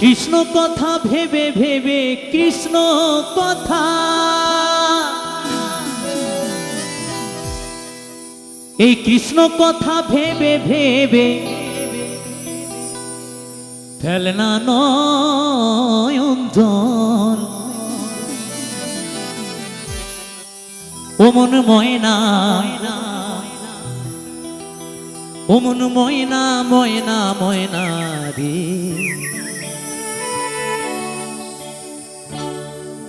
কৃষ্ণ কথা ভেবে ভেবে কৃষ্ণ কথা। এই কৃষ্ণ কথা ভেবে ভেবে ফেলনা নয়ন জল ও মন ময়না, ও মন ময়না ময়না ময়না রে।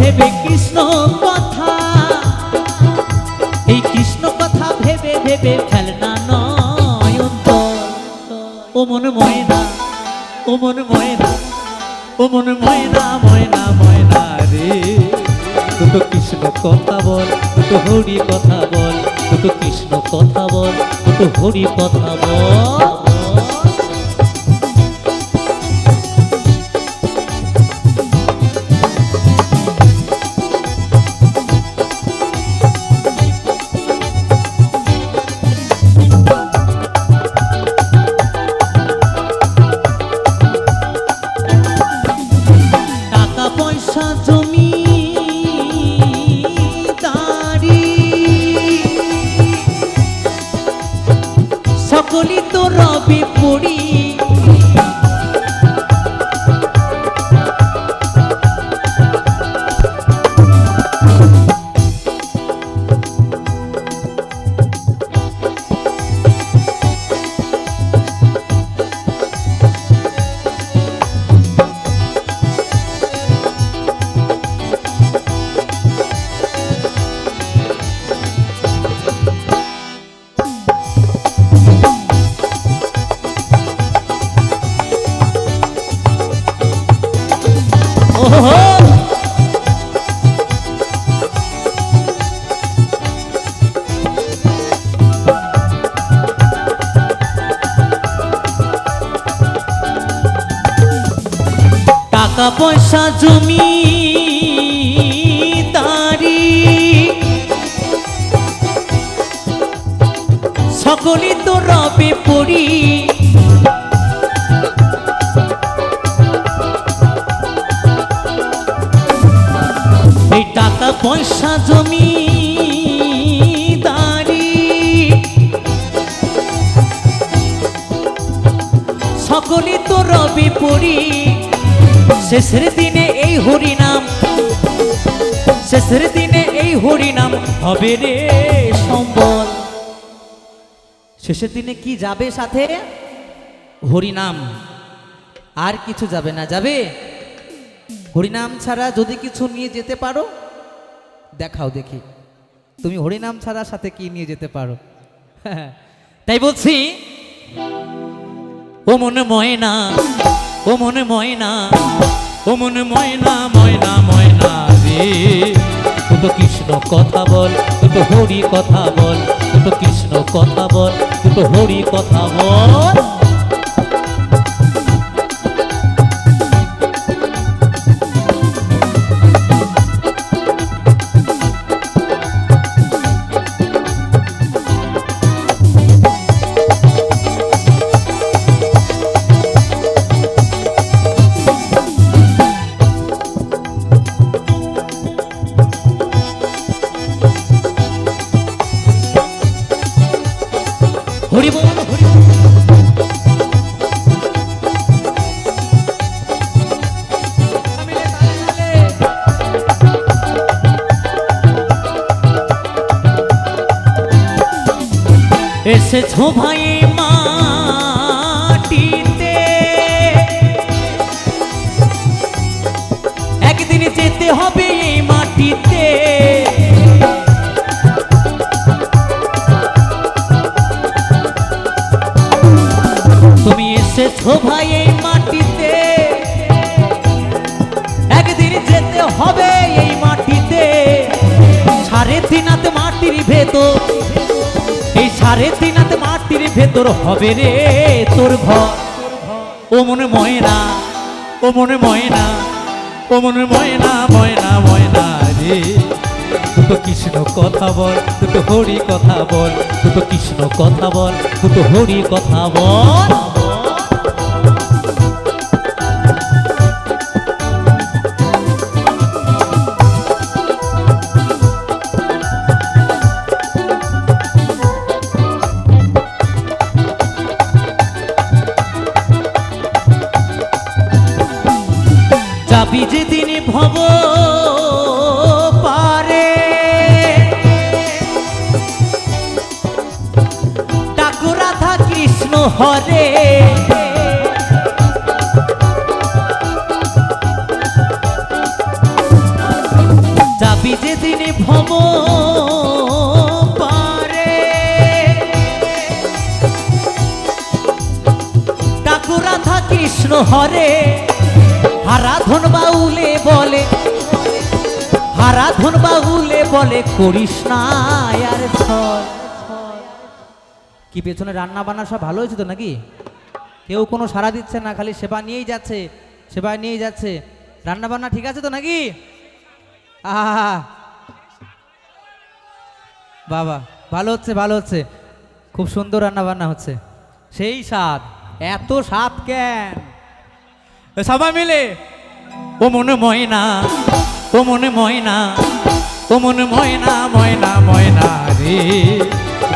ভেবে কৃষ্ণ কথা। এই কৃষ্ণ কথা ভেবে ভেবে ফেলনা নয়ন জল। ও মন ময়না, ও মন ময়না, ও মন ময়না ময়না ময়না রে। দুটো কৃষ্ণ কথা বল, দুটো হরি কথা বল, দুটো কৃষ্ণ কথা বল, দুটো হরি কথা বল। রবি রবে পড়ি। টাকা পয়সা জমি দাঁড়ি সকলই তো রবে পড়ি এই টাকা পয়সা জমি সকলে তো রবি পড়ি শেষের দিনে এই হরিনাম, শেষের দিনে এই হরিনাম হবে রে সম্বল। শেষের দিনে কি যাবে সাথে? হরিনাম। আর কিছু যাবে না, যাবে? হরিনাম ছাড়া যদি কিছু নিয়ে যেতে পারো, দেখাও দেখি। তুমি হরিনাম ছাড়া সাথে কি নিয়ে যেতে পারো? তাই বলছি, ও মনে ময়না, ও মনে ময়না ও মনে ময়না ময়না ময়না রে। দুটো কৃষ্ণ কথা বল দুটো হরি কথা বল দুটো কৃষ্ণ কথা বল দুটো হরি কথা বল। হরি বল হরি বল। এসেছ ভাই মাটিতে এসেছ ভাই এই মাটিতে। একদিন যেতে হবে এই মাটিতে। সাড়ে তিন হাত মাটির ভেতর, এই সাড়ে তিন হাত মাটির ভেতর হবে রে তোর ঘর। ও মনে ময়না, ও মনে ময়না, ও মনে ময়না ময়না ময়না রে। দুটো কৃষ্ণ কথা বল, দুটো হরি কথা বল, দুটো কৃষ্ণ কথা বল, দুটো হরি কথা বল। ভব পারে। ডাকু রাধা কৃষ্ণ হরে। যাবি যেদিন ভব পারে। ডাকু কৃষ্ণ হরে। হারাধন বাউলে বলে হারাধন বাউলে বলে, করিস না আর ছল কি পেছনে রান্না বান্না সব ভালো হয়েছে তো নাকি? কেউ কোনো সাড়া দিচ্ছে না, খালি সেবা নিয়েই যাচ্ছে, সেবা নিয়েই যাচ্ছে। রান্না বান্না ঠিক আছে তো নাকি? আহা। বাবা, ভালো হচ্ছে ভালো হচ্ছে। খুব সুন্দর রান্না বান্না হচ্ছে। সেই স্বাদ, এত স্বাদ কেন? সবাই মিলে। ও মনে ময়না, ও মনে ময়না, ও মনে ময়না ময়না ময়না রে।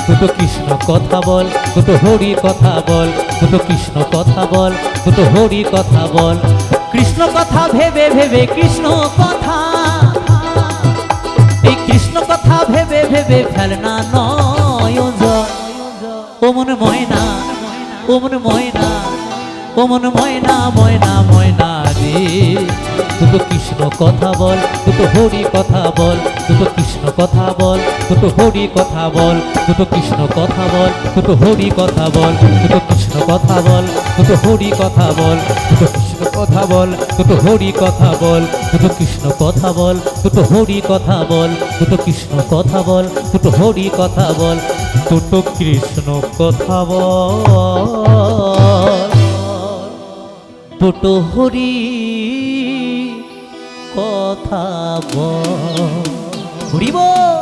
দুটো কৃষ্ণ কথা বল, দুটো হরি কথা বল, দুটো কৃষ্ণ কথা বল, দুটো হরি কথা বল। কৃষ্ণ কথা ভেবে ভেবে কৃষ্ণ কথা। এই কৃষ্ণ কথা ভেবে ভেবে ফেলনা নয়। ও মনে ময়না, ও মনে ময়না। ও মনে ময়না ময়না ময়না রে দুটো কৃষ্ণ কথা বল দুটো হরি কথা বল দুটো কৃষ্ণ কথা বল দুটো হরি কথা বল দুটো কৃষ্ণ কথা বল দুটো হরি কথা বল দুটো কৃষ্ণ কথা বল দুটো হরি কথা বল দুটো কৃষ্ণ কথা বল দুটো হরি কথা বল দুটো কৃষ্ণ কথা বল দুটো হরি কথা বল দুটো কৃষ্ণ কথা বল দুটো হরি কথা বল দুটো কৃষ্ণ কথা বল পটহরি কথা বল। হরিবল!